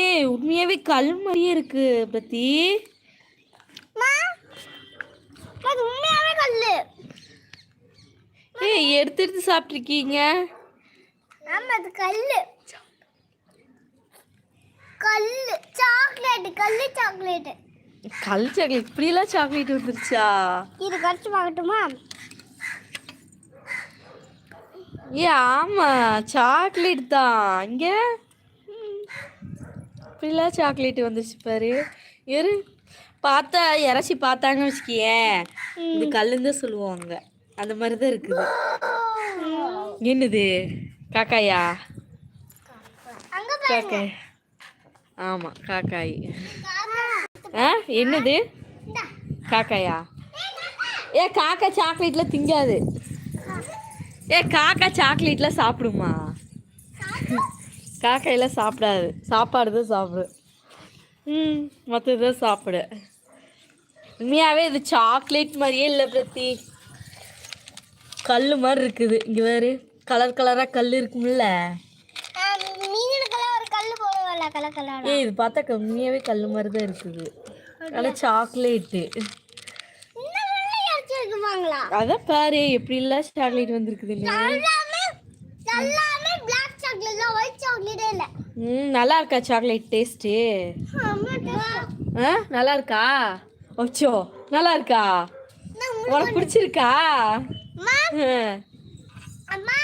ஏய் உண்மையாவே கல் மாதிரியே இருக்கு பத்தி மா அது உண்மையாவே கல்லு. ஏய் எடுத்து எடுத்து சாப்பிட்ருக்கீங்க ஆமா அது கல்லு. கல்லு சாக்லேட் கல்லு சாக்லேட் கல் சாக்லேட் இப்படியெல்லாம் சாக்லேட் வந்துருச்சா? இது கடிச்சு பார்க்கட்டுமா? ஏ ஆமா சாக்லேட் தான். இங்க. இப்படிலாம் சாக்லேட் வந்துருச்சு பாரு. இரு. பார்த்தா இறச்சி பார்த்தாங்கன்னு வச்சுக்கியேன். இது கல்லுன்னு தான் சொல்லுவாங்க அந்த மாதிரி தான் இருக்குது. என்னது? காக்காயா? காக்காய். ஆமாம் காக்காய். ஆ என்னது? காக்காயா? ஏ காக்கா சாக்லேட்ல திங்காது. ஏ காக்கா சாக்லேட்ல சாப்பிடுமா? காக்காயெல்லாம் சாப்பிடாது. சாப்பாடு தான் சாப்பிடும் ம் மற்றதான் சாப்பிடு. உண்மையாகவே இது சாக்லேட் மாதிரியே இல்லை பிரத்தி. கல் மாதிரி இருக்குது. இங்கே வேறு கலர் கலராக கல் இருக்கும்ல. ஏய் இது பார்த்தா உண்மையாகவே கல் மாதிரி தான் இருக்குது. ஆனால் சாக்லேட்டு. அதான் பாரு எப்படிலாம் சாக்லேட் வந்திருக்குதுன்னு எல்லாமே எல்லாமே பிளாக் சாக்லேட் தான் ஒயிட் சாக்லேட்டே இல்லை. ம் நல்லா இருக்கா சாக்லேட் டேஸ்ட்டு ஆ நல்லா இருக்கா? ஓச்சோ நல்லா இருக்கா? உனக்கு பிடிச்சிருக்கா? அம்மா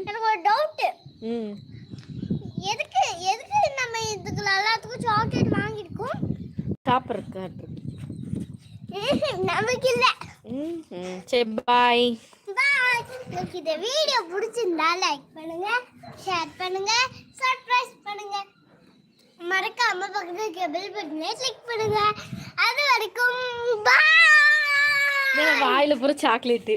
எனக்கு ஒரு டவுட் ம். எதுக்கு எதுக்கு நம்ம இதுக்கு எல்லாத்துக்கும் சாக்லேட் வாங்கியிருக்கோம்? சாப்பிட்றக்காட்டு நமக்கு இல்லை. சரி பாய் பாய் உங்களுக்கு இந்த வீடியோ பிடிச்சிருந்தா லைக் பண்ணுங்க ஷேர் பண்ணுங்க சப்ஸ்கிரைப் பண்ணுங்க. மறக்காம பக்கத்துல இருக்க பெல் பட்டனை கிளிக் பண்ணுங்க. அது வரைக்கும் பாய் வாயில் பூரா சாக்லேட்டு